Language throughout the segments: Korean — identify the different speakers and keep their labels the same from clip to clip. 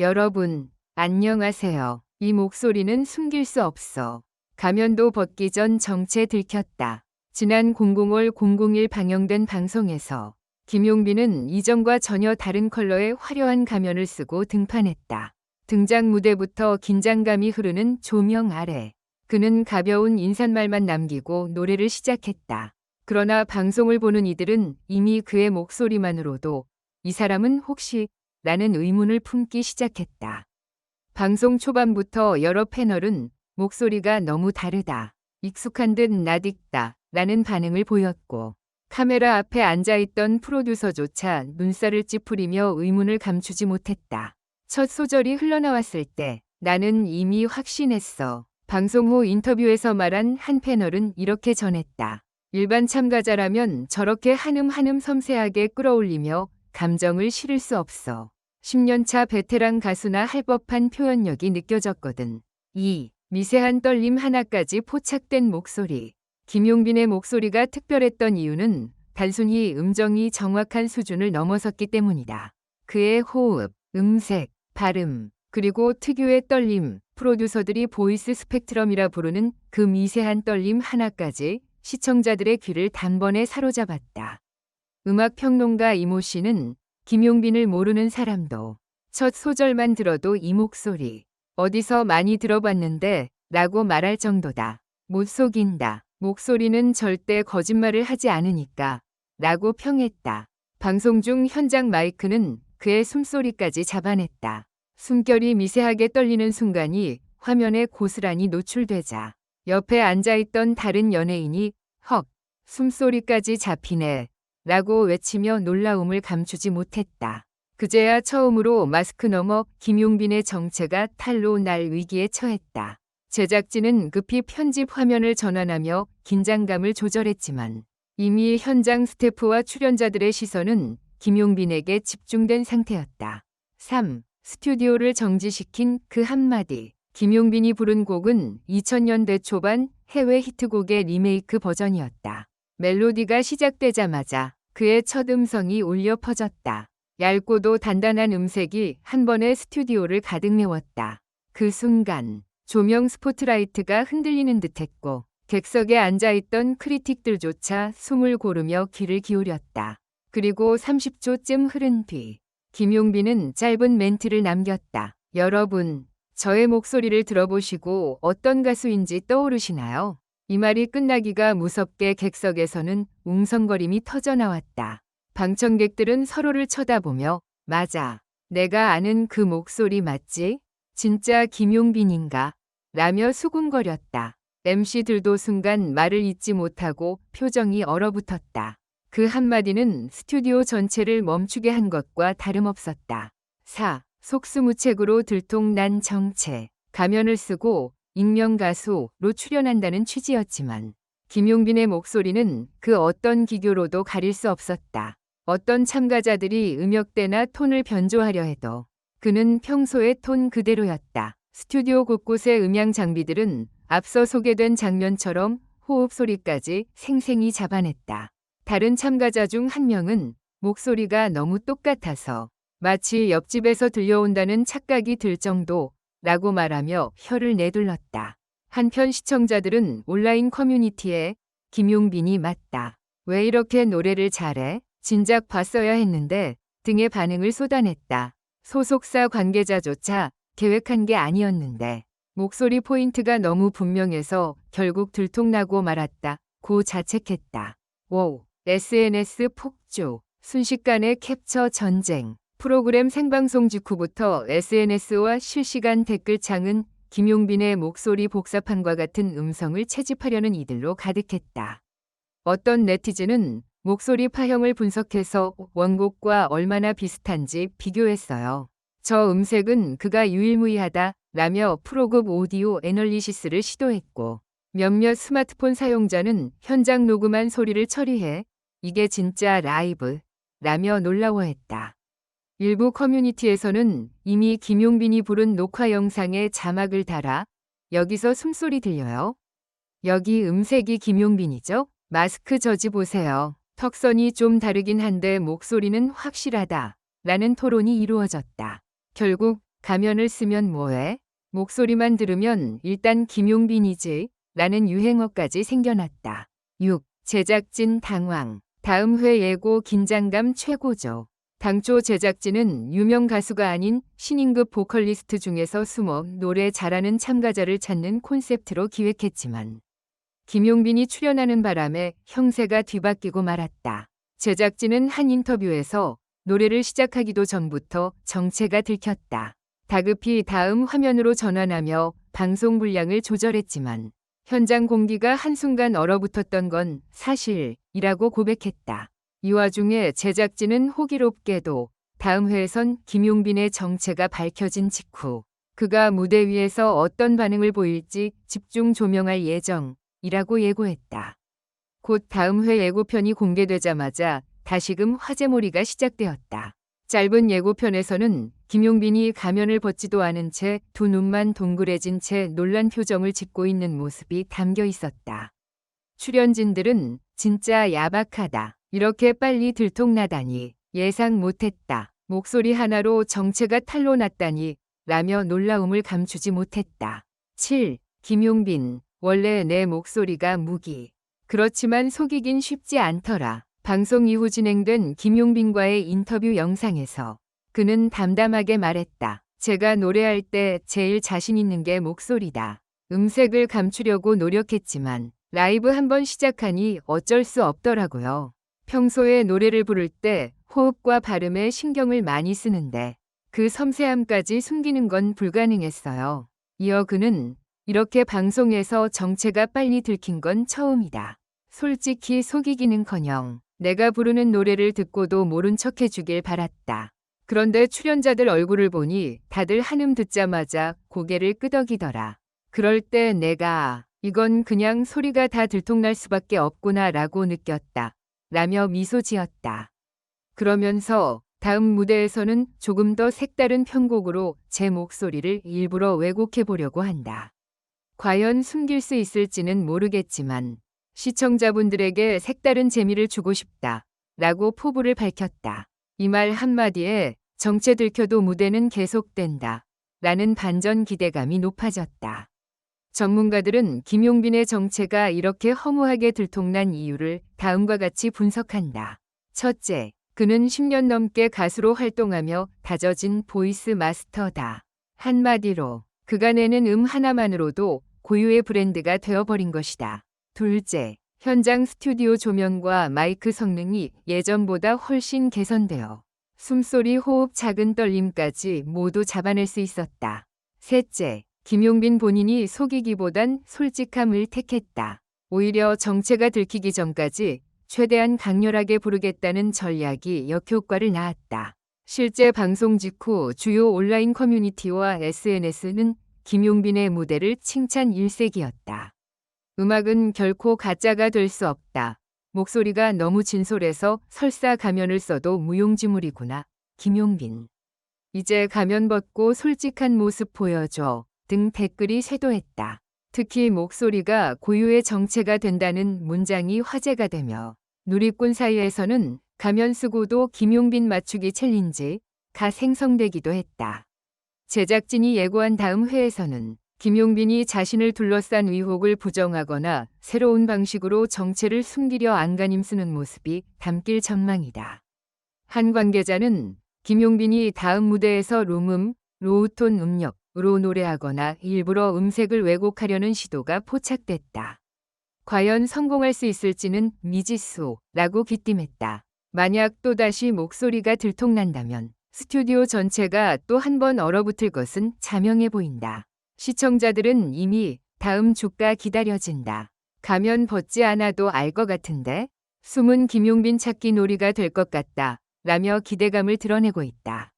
Speaker 1: 여러분, 안녕하세요. 이 목소리는 숨길 수 없어. 가면도 벗기 전 정체 들켰다. 지난 00월 001 방영된 방송에서 김용빈은 이전과 전혀 다른 컬러의 화려한 가면을 쓰고 등판했다. 등장 무대부터 긴장감이 흐르는 조명 아래 그는 가벼운 인사말만 남기고 노래를 시작했다. 그러나 방송을 보는 이들은 이미 그의 목소리만으로도 이 사람은 혹시 라는 의문을 품기 시작했다. 방송 초반부터 여러 패널은 목소리가 너무 다르다. 익숙한 듯 낯익다. 라는 반응을 보였고 카메라 앞에 앉아있던 프로듀서조차 눈살을 찌푸리며 의문을 감추지 못했다. 첫 소절이 흘러나왔을 때 나는 이미 확신했어. 방송 후 인터뷰에서 말한 한 패널은 이렇게 전했다. 일반 참가자라면 저렇게 한음 한음 섬세하게 끌어올리며 감정을 실을 수 없어. 10년차 베테랑 가수나 할 법한 표현력이 느껴졌거든. 2. 미세한 떨림 하나까지 포착된 목소리. 김용빈의 목소리가 특별했던 이유는 단순히 음정이 정확한 수준을 넘어섰기 때문이다. 그의 호흡, 음색, 발음, 그리고 특유의 떨림, 프로듀서들이 보이스 스펙트럼이라 부르는 그 미세한 떨림 하나까지 시청자들의 귀를 단번에 사로잡았다. 음악 평론가 이모 씨는 김용빈을 모르는 사람도 첫 소절만 들어도 이 목소리 어디서 많이 들어봤는데 라고 말할 정도다. 못 속인다. 목소리는 절대 거짓말을 하지 않으니까 라고 평했다. 방송 중 현장 마이크는 그의 숨소리까지 잡아냈다. 숨결이 미세하게 떨리는 순간이 화면에 고스란히 노출되자 옆에 앉아있던 다른 연예인이 헉, 숨소리까지 잡히네 라고 외치며 놀라움을 감추지 못했다. 그제야 처음으로 마스크 너머 김용빈의 정체가 탈로 날 위기에 처했다. 제작진은 급히 편집 화면을 전환하며 긴장감을 조절했지만 이미 현장 스태프와 출연자들의 시선은 김용빈에게 집중된 상태였다. 3. 스튜디오를 정지시킨 그 한마디. 김용빈이 부른 곡은 2000년대 초반 해외 히트곡의 리메이크 버전이었다. 멜로디가 시작되자마자 그의 첫 음성이 울려 퍼졌다. 얇고도 단단한 음색이 한 번에 스튜디오를 가득 메웠다. 그 순간 조명 스포트라이트가 흔들리는 듯했고 객석에 앉아있던 크리틱들조차 숨을 고르며 귀를 기울였다. 그리고 30초쯤 흐른 뒤 김용빈은 짧은 멘트를 남겼다. 여러분, 저의 목소리를 들어보시고 어떤 가수인지 떠오르시나요? 이 말이 끝나기가 무섭게 객석에서는 웅성거림이 터져나왔다. 방청객들은 서로를 쳐다보며 맞아. 내가 아는 그 목소리 맞지? 진짜 김용빈인가? 라며 수군거렸다. MC들도 순간 말을 잇지 못하고 표정이 얼어붙었다. 그 한마디는 스튜디오 전체를 멈추게 한 것과 다름없었다. 4. 속수무책으로 들통난 정체. 가면을 쓰고 익명 가수로 출연한다는 취지였지만 김용빈의 목소리는 그 어떤 기교로도 가릴 수 없었다. 어떤 참가자들이 음역대나 톤을 변조하려 해도 그는 평소의 톤 그대로였다. 스튜디오 곳곳의 음향 장비들은 앞서 소개된 장면처럼 호흡 소리까지 생생히 잡아냈다. 다른 참가자 중 한 명은 목소리가 너무 똑같아서 마치 옆집에서 들려온다는 착각이 들 정도 라고 말하며 혀를 내둘렀다. 한편 시청자들은 온라인 커뮤니티에 김용빈이 맞다. 왜 이렇게 노래를 잘해? 진작 봤어야 했는데 등의 반응을 쏟아냈다. 소속사 관계자조차 계획한 게 아니었는데 목소리 포인트가 너무 분명해서 결국 들통나고 말았다. 고 자책했다. 오, SNS 폭주, 순식간의 캡처 전쟁. 프로그램 생방송 직후부터 SNS와 실시간 댓글창은 김용빈의 목소리 복사판과 같은 음성을 채집하려는 이들로 가득했다. 어떤 네티즌은 목소리 파형을 분석해서 원곡과 얼마나 비슷한지 비교했어요. 저 음색은 그가 유일무이하다 라며 프로급 오디오 애널리시스를 시도했고 몇몇 스마트폰 사용자는 현장 녹음한 소리를 처리해 이게 진짜 라이브 라며 놀라워했다. 일부 커뮤니티에서는 이미 김용빈이 부른 녹화 영상에 자막을 달아 여기서 숨소리 들려요? 여기 음색이 김용빈이죠? 마스크 저지 보세요. 턱선이 좀 다르긴 한데 목소리는 확실하다. 라는 토론이 이루어졌다. 결국 가면을 쓰면 뭐해? 목소리만 들으면 일단 김용빈이지. 라는 유행어까지 생겨났다. 6. 제작진 당황. 다음 회 예고 긴장감 최고죠. 당초 제작진은 유명 가수가 아닌 신인급 보컬리스트 중에서 숨어 노래 잘하는 참가자를 찾는 콘셉트로 기획했지만 김용빈이 출연하는 바람에 형세가 뒤바뀌고 말았다. 제작진은 한 인터뷰에서 노래를 시작하기도 전부터 정체가 들켰다. 다급히 다음 화면으로 전환하며 방송 분량을 조절했지만 현장 공기가 한순간 얼어붙었던 건 사실이라고 고백했다. 이 와중에 제작진은 호기롭게도 다음 회에선 김용빈의 정체가 밝혀진 직후 그가 무대 위에서 어떤 반응을 보일지 집중 조명할 예정이라고 예고했다. 곧 다음 회 예고편이 공개되자마자 다시금 화제몰이가 시작되었다. 짧은 예고편에서는 김용빈이 가면을 벗지도 않은 채 두 눈만 동그래진 채 놀란 표정을 짓고 있는 모습이 담겨 있었다. 출연진들은 진짜 야박하다. 이렇게 빨리 들통나다니 예상 못했다. 목소리 하나로 정체가 탄로 났다니 라며 놀라움을 감추지 못했다. 7. 김용빈. 원래 내 목소리가 무기. 그렇지만 속이긴 쉽지 않더라. 방송 이후 진행된 김용빈과의 인터뷰 영상에서 그는 담담하게 말했다. 제가 노래할 때 제일 자신 있는 게 목소리다. 음색을 감추려고 노력했지만 라이브 한번 시작하니 어쩔 수 없더라고요. 평소에 노래를 부를 때 호흡과 발음에 신경을 많이 쓰는데 그 섬세함까지 숨기는 건 불가능했어요. 이어 그는 이렇게 방송에서 정체가 빨리 들킨 건 처음이다. 솔직히 속이기는커녕 내가 부르는 노래를 듣고도 모른 척 해주길 바랐다. 그런데 출연자들 얼굴을 보니 다들 한음 듣자마자 고개를 끄덕이더라. 그럴 때 내가 이건 그냥 소리가 다 들통날 수밖에 없구나 라고 느꼈다. 라며 미소 지었다. 그러면서 다음 무대에서는 조금 더 색다른 편곡으로 제 목소리를 일부러 왜곡해 보려고 한다. 과연 숨길 수 있을지는 모르겠지만 시청자분들에게 색다른 재미를 주고 싶다. 라고 포부를 밝혔다. 이 말 한마디에 정체 들켜도 무대는 계속된다. 라는 반전 기대감이 높아졌다. 전문가들은 김용빈의 정체가 이렇게 허무하게 들통난 이유를 다음과 같이 분석한다. 첫째, 그는 10년 넘게 가수로 활동하며 다져진 보이스 마스터다. 한마디로 그가 내는 음 하나만으로도 고유의 브랜드가 되어버린 것이다. 둘째, 현장 스튜디오 조명과 마이크 성능이 예전보다 훨씬 개선되어 숨소리, 호흡, 작은 떨림까지 모두 잡아낼 수 있었다. 셋째, 김용빈 본인이 속이기보단 솔직함을 택했다. 오히려 정체가 들키기 전까지 최대한 강렬하게 부르겠다는 전략이 역효과를 낳았다. 실제 방송 직후 주요 온라인 커뮤니티와 SNS는 김용빈의 무대를 칭찬 일색이었다. 음악은 결코 가짜가 될 수 없다. 목소리가 너무 진솔해서 설사 가면을 써도 무용지물이구나. 김용빈. 이제 가면 벗고 솔직한 모습 보여줘. 등 댓글이 쇄도했다. 특히 목소리가 고유의 정체가 된다는 문장이 화제가 되며 누리꾼 사이에서는 가면 쓰고도 김용빈 맞추기 챌린지가 생성되기도 했다. 제작진이 예고한 다음 회에서는 김용빈이 자신을 둘러싼 의혹을 부정하거나 새로운 방식으로 정체를 숨기려 안간힘 쓰는 모습이 담길 전망이다. 한 관계자는 김용빈이 다음 무대에서 룸음, 로우톤 으 로 노래하거나 일부러 음색을 왜곡하려는 시도가 포착됐다. 과연 성공할 수 있을지는 미지수라고 귀띔했다. 만약 또다시 목소리가 들통난다면 스튜디오 전체가 또 한 번 얼어붙을 것은 자명해 보인다. 시청자들은 이미 다음 주가 기다려진다. 가면 벗지 않아도 알 것 같은데 숨은 김용빈 찾기 놀이가 될 것 같다. 라며 기대감을 드러내고 있다.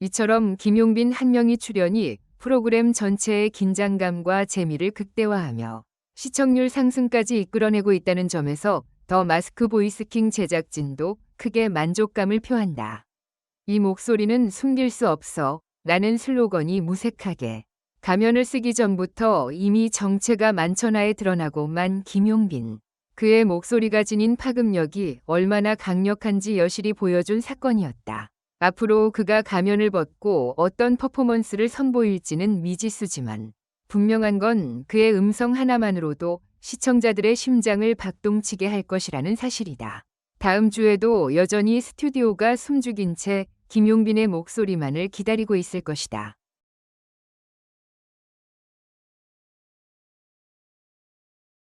Speaker 1: 이처럼 김용빈 한 명이 출연이 프로그램 전체의 긴장감과 재미를 극대화하며 시청률 상승까지 이끌어내고 있다는 점에서 더 마스크 보이스킹 제작진도 크게 만족감을 표한다. 이 목소리는 숨길 수 없어 라는 슬로건이 무색하게 가면을 쓰기 전부터 이미 정체가 만천하에 드러나고만 김용빈. 그의 목소리가 지닌 파급력이 얼마나 강력한지 여실히 보여준 사건이었다. 앞으로 그가 가면을 벗고 어떤 퍼포먼스를 선보일지는 미지수지만 분명한 건 그의 음성 하나만으로도 시청자들의 심장을 박동치게 할 것이라는 사실이다. 다음 주에도 여전히 스튜디오가 숨죽인 채 김용빈의 목소리만을 기다리고 있을 것이다.